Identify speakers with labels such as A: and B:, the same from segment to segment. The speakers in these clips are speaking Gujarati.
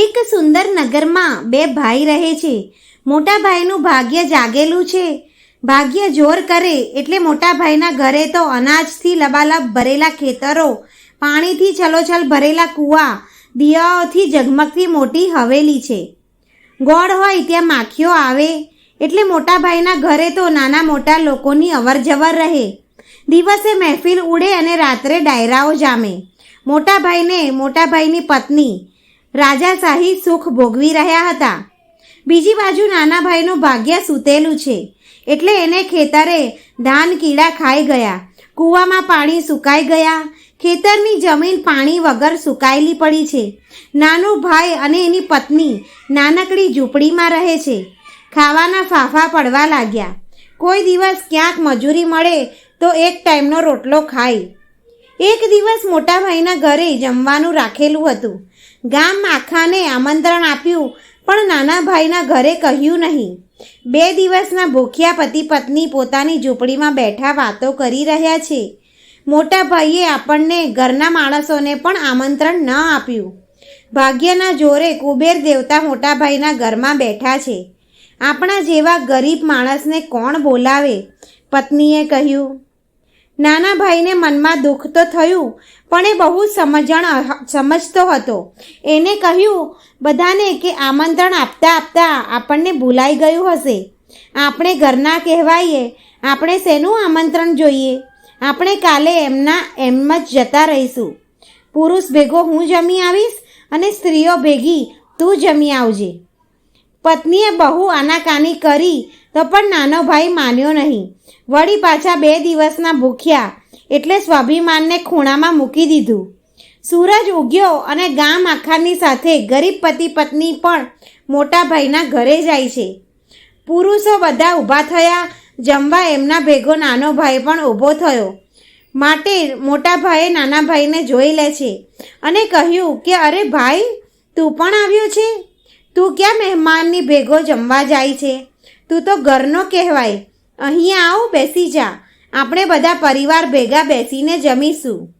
A: એક સુંદર નગરમાં બે ભાઈ રહે છે. મોટા ભાઈનું ભાગ્ય જાગેલું છે. ભાગ્ય જોર કરે એટલે મોટા ભાઈના ઘરે તો અનાજથી લબાલબ ભરેલા ખેતરો, પાણીથી છલોછલ ભરેલા કૂવા દિયાઓથી ઝગમગતી મોટી હવેલી છે. ગોળ હોય ત્યાં માખીઓ આવે, એટલે મોટા ભાઈના ઘરે તો નાના મોટા લોકોની અવરજવર રહે. દિવસે મહેફિલ ઉડે અને રાત્રે ડાયરાઓ જામે. મોટા ભાઈને મોટા ભાઈની પત્ની રાજાશાહી સુખ ભોગવી રહ્યા હતા. બીજી બાજુ નાના ભાઈનું ભાગ્ય સૂતેલું છે. એટલે એને ખેતરે ધાન કીડા ખાઈ ગયા. કૂવામાં પાણી સુકાઈ ગયા. ખેતરની જમીન પાણી વગર સુકાયેલી પડી છે. નાનો ભાઈ અને એની પત્ની નાનકડી ઝૂંપડીમાં રહે છે. ખાવાના ફાફા પડવા લાગ્યા. કોઈ દિવસ ક્યાંક મજૂરી મળે તો એક ટાઈમનો રોટલો ખાય. એક દિવસ મોટા ભાઈના ઘરે જમવાનું રાખેલું હતું. ગામ આખાને આમંત્રણ આપ્યું, પણ નાના ભાઈના ઘરે કહ્યું નહીં. બે દિવસના ભૂખ્યા પતિ પત્ની પોતાની ઝૂંપડીમાં બેઠા વાતો કરી રહ્યા છે. મોટા ભાઈએ આપણને ઘરના માણસોને પણ આમંત્રણ ન આપ્યું. ભાગ્યના જોરે કુબેર દેવતા મોટાભાઈના ઘરમાં બેઠા છે. આપણા જેવા ગરીબ માણસને કોણ બોલાવે? પત્નીએ કહ્યું નાના ભાઈને મનમાં દુઃખ તો થયું, પણ એ બહુ સમજણ સમજતો હતો. એને કહ્યું, બધાને કે આમંત્રણ આપતા આપતા આપણને ભૂલાઈ ગયું હશે. આપણે ઘરના કહેવાઈએ, આપણે શેનું આમંત્રણ જોઈએ? આપણે કાલે એમના એમ જ જતા રહીશું. પુરુષ ભેગો હું જમી આવીશ અને સ્ત્રીઓ ભેગી તું જમી આવજે. પત્નીએ બહુ આનાકાની કરી તો પણ નાનો ભાઈ માન્યો નહીં. વળી પાછા બે દિવસના ભૂખ્યા એટલે સ્વાભિમાનને ખૂણામાં મૂકી દીધું. સૂરજ ઉગ્યો અને ગામ આખાની સાથે ગરીબ પતિ પત્ની પણ મોટા ભાઈના ઘરે જાય છે. પુરુષો બધા ઊભા થયા, જમવા એમના ભેગો નાનો ભાઈ પણ ઊભો થયો. માટે મોટા ભાઈએ નાના ભાઈને જોઈ લે છે અને કહ્યું કે, અરે ભાઈ, તું પણ આવ્યો છે? તું ક્યાં મહેમાનની ભેગો જમવા જાય છે? તું તો ઘરનો કહેવાય. અહીંયા આવ બેસી જા. આપણે બધા પરિવાર ભેગા બેસીને જમીશું.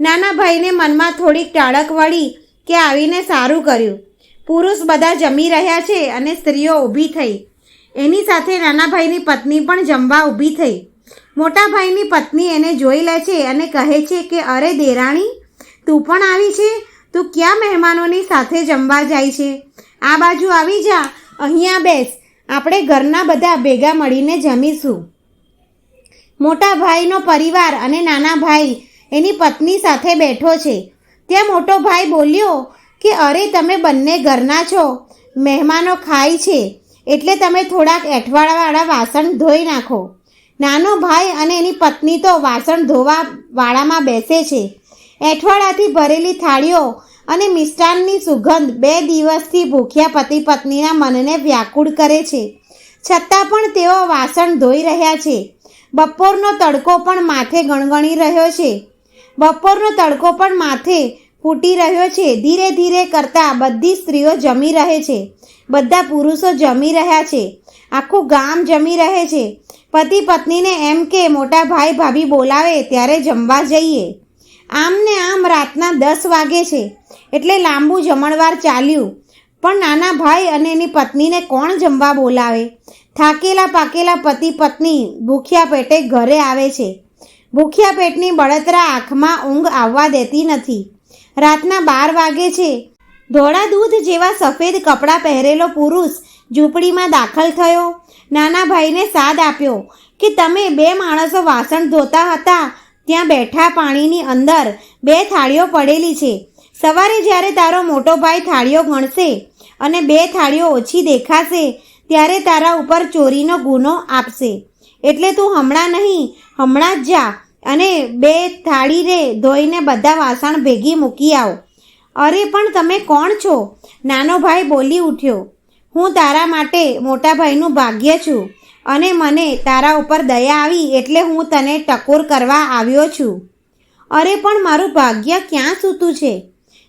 A: નાના ભાઈને મનમાં થોડીક ટાળક વળી કે આવીને સારું કર્યું. પુરુષ બધા જમી રહ્યા છે અને સ્ત્રીઓ ઊભી થઈ. એની સાથે નાના ભાઈની પત્ની પણ જમવા ઊભી થઈ. મોટા ભાઈની પત્ની એને જોઈ લે છે અને કહે છે કે, અરે દેરાણી, તું પણ આવી છે? તું ક્યાં મહેમાનોની સાથે જમવા જાય છે? આ બાજુ આવી જા. અહીંયા બેસ. આપણે ઘરના બધા ભેગા મળીને જમીશું. મોટા ભાઈનો પરિવાર અને નાના ભાઈ એની પત્ની સાથે બેઠો છે. ત્યાં મોટો ભાઈ બોલ્યો કે, અરે, તમે બંને ઘરના છો. મહેમાનો ખાય છે. એટલે તમે થોડાક એઠવાડાવાળા વાસણ ધોઈ નાખો. નાનો ભાઈ અને એની પત્ની તો વાસણ ધોવા વાળામાં બેસે છે. એઠવાડાથી ભરેલી થાળીઓ અને મિષ્ટાનની સુગંધ બે દિવસથી ભૂખ્યા પતિ પત્નીના મનને વ્યાકુળ કરે છે. છતાં પણ તેઓ વાસણ ધોઈ રહ્યા છે. બપોરનો તડકો પણ માથે ગણગણી રહ્યો છે. બપોરનો તડકો પણ માથે ફૂટી રહ્યો છે. ધીરે ધીરે કરતાં બધી સ્ત્રીઓ જમી રહે છે. બધા પુરુષો જમી રહ્યા છે. આખું ગામ જમી રહે છે. પતિ પત્નીને એમ કે, મોટા ભાઈ ભાભી બોલાવે, ત્યારે જમવા જઈએ. આમ ને આમ રાતના દસ વાગે છે, એટલે લાંબુ જમણવાર ચાલ્યું. પણ નાના ભાઈ અને એની પત્નીને કોણ જમવા બોલાવે? થાકેલા પાકેલા પતિ પત્ની ભૂખ્યા પેટે ઘરે આવે છે. ભૂખ્યા પેટની બળતરા આંખમાં ઊંઘ આવવા દેતી નથી. રાતના બાર વાગે છે. ધોળા દૂધ જેવા સફેદ કપડાં પહેરેલો પુરુષ ઝૂંપડીમાં દાખલ થયો. નાના ભાઈને સાદ આપ્યો કે, તમે બે માણસો વાસણ ધોતા હતા ત્યાં બેઠા પાણીની અંદર બે થાળીઓ પડેલી છે. સવારે જ્યારે તારો મોટો ભાઈ થાળીઓ ગણશે અને બે થાળીઓ ઓછી દેખાશે, ત્યારે તારા ઉપર ચોરીનો ગુનો આપશે. એટલે તું હમણાં નહીં, હમણાં જ જા અને બે થાળીને ધોઈને બધા વાસણ ભેગી મૂકી આવ. અરે, પણ તમે કોણ છો? નાનો ભાઈ બોલી ઉઠ્યો. હું તારા માટે મોટા ભાઈનું ભાગ્ય છું. અને મને તારા ઉપર દયા આવી એટલે હું તને ટકોર કરવા આવ્યો છું. અરે, પણ મારું ભાગ્ય ક્યાં સૂતું છે?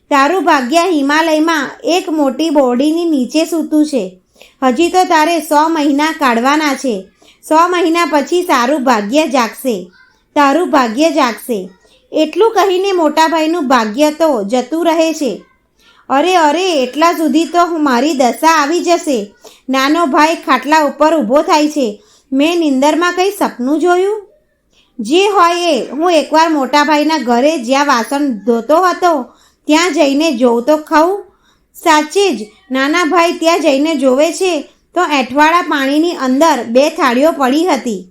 A: તારું ભાગ્ય હિમાલયમાં એક મોટી બોડીની નીચે સૂતું છે. હજી તો તારે સો મહિના કાઢવાના છે. સો મહિના પછી સારું ભાગ્ય જાગશે. તારું ભાગ્ય જાગશે. એટલું કહીને મોટાભાઈનું ભાગ્ય તો જતું રહે છે. અરે અરે, એટલા સુધી તો હું મારી દશા આવી જશે. નાનો ભાઈ ખાટલા ઉપર ઊભો થાય છે. મેં નિંદરમાં કંઈ સપનું જોયું? જે હોય એ. હું એકવાર મોટાભાઈના ઘરે જ્યાં વાસણ ધોતો હતો, ત્યાં જઈને જોઉં તો ખાઉં. સાચે જ, નાના ભાઈ ત્યાં જઈને જોવે છે, તો એઠવાડા પાણીની અંદર બે થાળીઓ પડી હતી.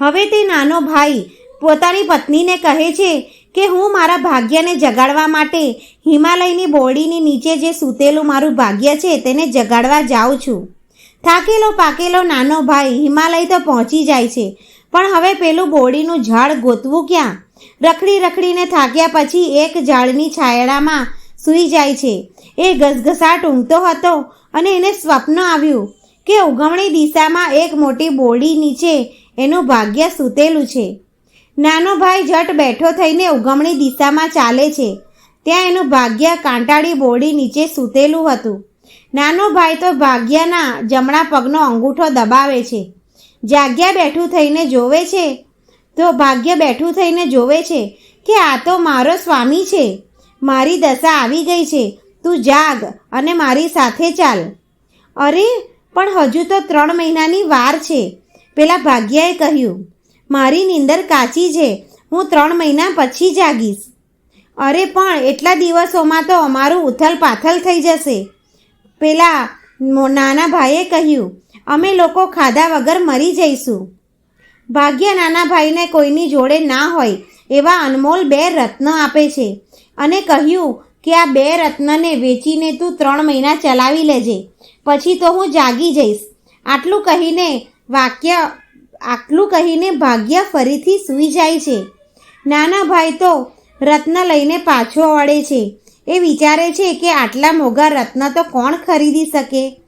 A: હવે તે નાનો ભાઈ પોતાની પત્નીને કહે છે કે હું મારા ભાગ્યને જગાડવા માટે હિમાલયની બોરડીની નીચે જે સૂતેલું મારું ભાગ્ય છે તેને જગાડવા જાઉં છું. થાકેલો પાકેલો નાનો ભાઈ હિમાલય તો પહોંચી જાય છે, પણ હવે પેલું બોરડીનું ઝાડ ગોતવું ક્યાં? રખડી રખડીને થાક્યા પછી એક ઝાડની છાયડામાં સૂઈ જાય છે. એ ઘસઘસાટ ઊંઘતો હતો અને એને સ્વપ્ન આવ્યું કે ઉગમણી દિશામાં એક મોટી બોરડી નીચે એનું ભાગ્ય સૂતેલું છે. નાનો ભાઈ જટ બેઠો થઈને ઉગમણી દિશામાં ચાલે છે. ત્યાં એનું ભાગ્ય કાંટાળી બોરડી નીચે સૂતેલું હતું. નાનો ભાઈ તો ભાગ્યના જમણા પગનો અંગૂઠો દબાવે છે. જાગ્યા બેઠું થઈને જોવે છે. તો ભાગ્ય બેઠું થઈને જોવે છે કે આ તો મારો સ્વામી છે. મારી દશા આવી ગઈ છે. તું જાગ અને મારી સાથે ચાલ. અરે, પણ હજુ તો ત્રણ મહિનાની વાર છે. પેલા ભાગ્યાએ કહ્યું મારી નીંદર કાચી છે. હું ત્રણ મહિના પછી જાગીશ. અરે પણ એટલા દિવસોમાં તો અમારું ઉથલ પાથલ થઈ જશે. પેલા નાના ભાઈએ કહ્યું, અમે લોકો ખાધા વગર મરી જઈશું. ભાગ્ય નાના ભાઈને કોઈની જોડે ના હોય એવા અનમોલ બે રત્ન આપે છે અને કહ્યું કે આ બે રત્નને વેચીને તું ત્રણ મહિના ચલાવી લેજે. પછી તો હું જાગી જઈશ. આટલું કહીને વાક્ય આટલું કહીને ભાગ્ય ફરીથી સૂઈ જાય છે. નાના ભાઈ તો રત્ન લઈને પાછો વળે છે. એ વિચારે છે કે આટલા મોંઘા રત્ન તો કોણ ખરીદી શકે?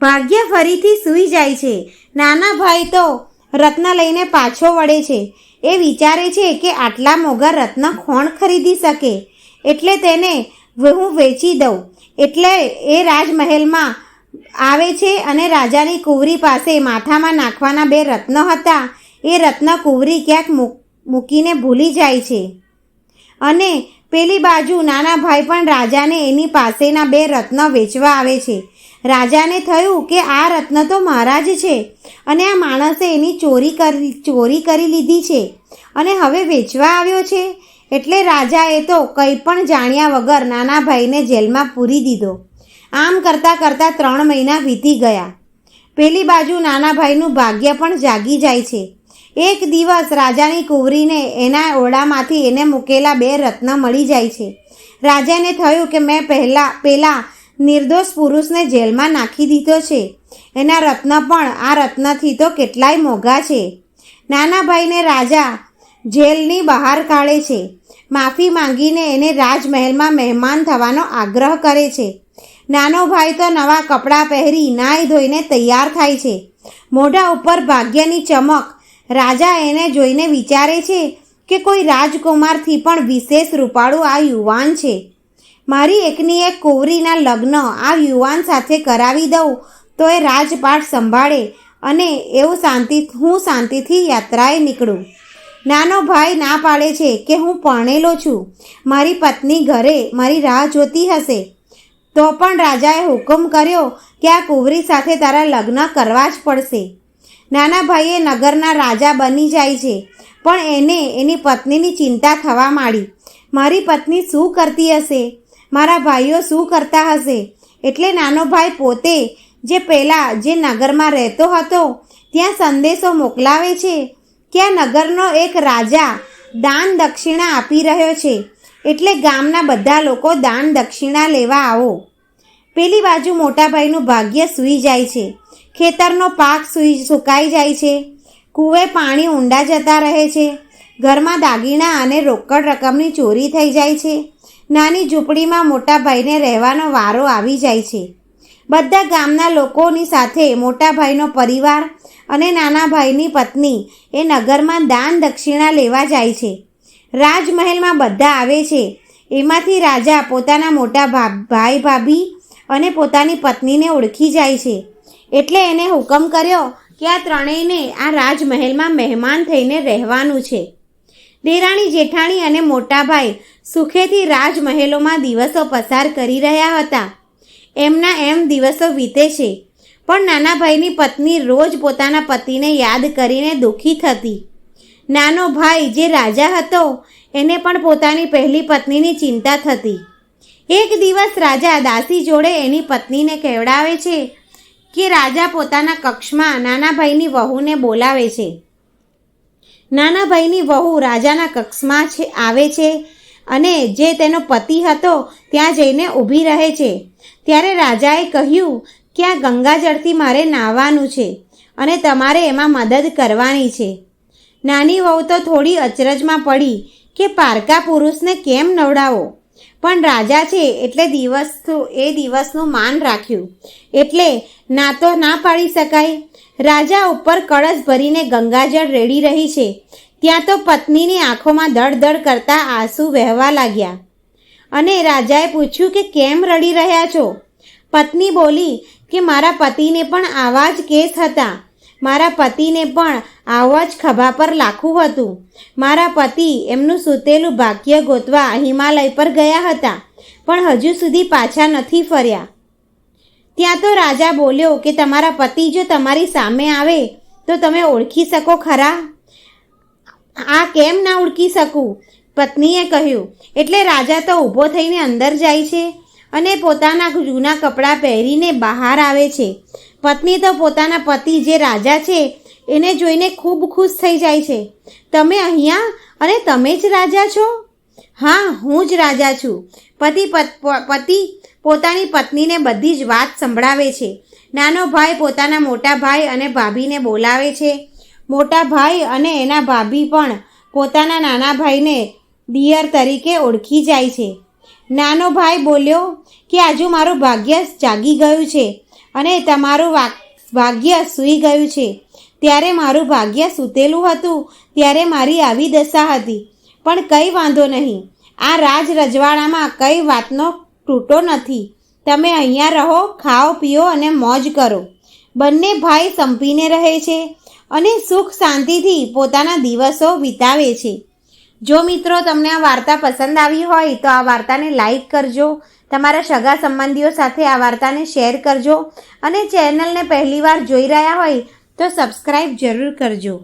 A: ભાગ્ય ફરીથી સૂઈ જાય છે. નાના ભાઈ તો રત્ન લઈને પાછો વળે છે. એ વિચારે છે કે આટલા મોંઘા રત્ન કોણ ખરીદી શકે? એટલે તેને હું વેચી દઉં. એટલે એ રાજમહેલમાં આવે છે અને રાજાની કુંવરી પાસે માથામાં નાખવાના બે રત્ન હતા. એ રત્ન કુંવરી ક્યાંક મૂક- મૂકીને ભૂલી જાય છે. અને પેલી બાજુ નાના ભાઈ પણ રાજાને એની પાસેના બે રત્ન વેચવા આવે છે. રાજાને થયું કે આ રત્ન તો મારા જ છે અને આ માણસે એની ચોરી કરી ચોરી કરી લીધી છે અને હવે વેચવા આવ્યો છે. એટલે રાજાએ તો કંઈ પણ જાણ્યા વગર નાના ભાઈને જેલમાં પૂરી દીધો. આમ કરતાં કરતાં ત્રણ મહિના વીતી ગયા. પેલી બાજુ નાના ભાઈનું ભાગ્ય પણ જાગી જાય છે. એક દિવસ રાજાની કુંવરીને એના ઓરડામાંથી એને મૂકેલા બે રત્ન મળી જાય છે. રાજાને થયું કે મેં પહેલાં પહેલાં નિર્દોષ પુરુષને જેલમાં નાખી દીધો છે. એના રત્ન પણ આ રત્નથી તો કેટલાય મોંઘા છે. નાના ભાઈને રાજા જેલની બહાર કાઢે છે. માફી માંગીને એને રાજમહેલમાં મહેમાન થવાનો આગ્રહ કરે છે. નાનો ભાઈ તો નવા કપડાં પહેરી નાહી ધોઈને તૈયાર થાય છે. મોઢા ઉપર ભાગ્યની ચમક. રાજા એને જોઈને વિચારે છે કે કોઈ રાજકુમારથી પણ વિશેષ રૂપાળું આ યુવાન છે. મારી એકની એક કોવરીના લગ્ન આ યુવાન સાથે કરાવી દઉં તો એ રાજપાટ સંભાળે અને એવું શાંતિ, હું શાંતિથી યાત્રાએ નીકળું. નાનો ભાઈ ના પાડે છે કે હું પરણેલો છું. મારી પત્ની ઘરે મારી રાહ જોતી હશે. તો પણ રાજાએ હુકમ કર્યો કે આ કુંવરી સાથે તારા લગ્ન કરવા જ પડશે. નાના ભાઈએ નગરના રાજા બની જાય છે, પણ એને એની પત્નીની ચિંતા થવા માંડી. મારી પત્ની શું કરતી હશે? મારા ભાઈઓ શું કરતા હશે? એટલે નાનો ભાઈ પોતે જે પહેલાં જે નગરમાં રહેતો હતો, ત્યાં સંદેશો મોકલાવે છે કે આ નગરનો એક રાજા દાન દક્ષિણા આપી રહ્યો છે. એટલે ગામના બધા લોકો દાન દક્ષિણા લેવા આવો. પેલી બાજુ મોટાભાઈનું ભાગ્ય સૂઈ જાય છે. ખેતરનો પાક સૂઈ સુકાઈ જાય છે. કૂવે પાણી ઊંડા જતા રહે છે. ઘરમાં દાગીના અને રોકડ રકમની ચોરી થઈ જાય છે. નાની ઝૂંપડીમાં મોટાભાઈને રહેવાનો વારો આવી જાય છે. બધા ગામના લોકોની સાથે મોટાભાઈનો પરિવાર અને નાના ભાઈની પત્ની એ નગરમાં દાન દક્ષિણા લેવા જાય છે. રાજમહેલમાં બધા આવે છે. એમાંથી રાજા પોતાના મોટા ભાઈ ભાભી અને પોતાની પત્નીને ઓળખી જાય છે. એટલે એને હુકમ કર્યો કે આ ત્રણેયને આ રાજમહેલમાં મહેમાન થઈને રહેવાનું છે. દેરાણી જેઠાણી અને મોટાભાઈ સુખેથી રાજમહેલોમાં દિવસો પસાર કરી રહ્યા હતા. એમના એમ દિવસો વીતે છે. પણ નાના ભાઈની પત્ની રોજ પોતાના પતિને યાદ કરીને દુઃખી થતી. નાનો ભાઈ જે રાજા હતો, એને પણ પોતાની પહેલી પત્નીની ચિંતા થતી. એક દિવસ રાજા દાસી જોડે એની પત્નીને કહેવડાવે છે કે રાજા પોતાના કક્ષમાં નાના ભાઈની વહુને બોલાવે છે. નાના ભાઈની વહુ રાજાના કક્ષમાં છે, આવે છે અને જે તેનો પતિ હતો ત્યાં જઈને ઊભી રહે છે. ત્યારે રાજાએ કહ્યું કે આ ગંગાજળથી મારે નાહવાનું છે અને તમારે એમાં મદદ કરવાની છે. નાની વહુ તો થોડી અચરજમાં પડી કે પારકા પુરુષને કેમ નવડાવો? પણ રાજા છે એટલે દિવસ એ દિવસનું માન રાખ્યું. એટલે ના તો ના પાડી શકાય. રાજા ઉપર કળશ ભરીને ગંગાજળ રેડી રહી છે. ત્યાં તો પત્નીની આંખોમાં દડ કરતા આંસુ વહેવા લાગ્યા. અને રાજાએ પૂછ્યું કે કેમ રડી રહ્યા છો? પત્ની બોલી કે મારા પતિને પણ આવા જ કેસ હતા. મારા પતિને પણ આવા જ ખભા પર લાખું હતું. મારા પતિ એમનું સૂતેલું ભાગ્ય ગોતવા હિમાલય પર ગયા હતા, પણ હજુ સુધી પાછા નથી ફર્યા. ત્યાં તો રાજા બોલ્યો કે તમારા પતિ જો તમારી સામે આવે, તો તમે ઓળખી શકો ખરા? આ કેમ ના ઓળખી શકું? પત્નીએ કહ્યું, એટલે રાજા તો ઊભો થઈને અંદર જાય છે? અને પોતાના જૂના કપડાં પહેરીને બહાર આવે છે. પત્ની તો પોતાના પતિ જે રાજા છે, એને જોઈને ખૂબ ખુશ થઈ જાય છે. તમે અહીંયા અને તમે જ રાજા છો? હા, હું જ રાજા છું. પતિ પતિ પોતાની પત્નીને બધી જ વાત સંભળાવે છે. નાનો ભાઈ પોતાના મોટા ભાઈ અને ભાભીને બોલાવે છે. મોટા ભાઈ અને એના ભાભી પણ પોતાના નાના ભાઈને દિયર તરીકે ઓળખી જાય છે. નાનો ભાઈ બોલ્યો કે આજુ મારું ભાગ્ય જાગી ગયું છે અને તમારું ભાગ્ય સૂઈ ગયું છે. ત્યારે મારું ભાગ્ય સૂતેલું હતું, ત્યારે મારી આવી દશા હતી. પણ કંઈ વાંધો નહીં. આ રાજ રજવાડામાં કઈ વાતનો તૂટો નથી. તમે અહીંયા રહો, ખાઓ, પીઓ અને મોજ કરો. બંને ભાઈ સંપીને રહે છે અને સુખ શાંતિથી પોતાના દિવસો વિતાવે છે. જો મિત્રો તમને આ વાર્તા પસંદ આવી હોય, તો આ વાર્તાને લાઈક કરજો, તમારા સગા સંબંધીઓ સાથે આ વાર્તાને શેર કરજો અને ચેનલને પહેલીવાર જોઈ રહ્યા હોય, તો સબસ્ક્રાઈબ જરૂર કરજો.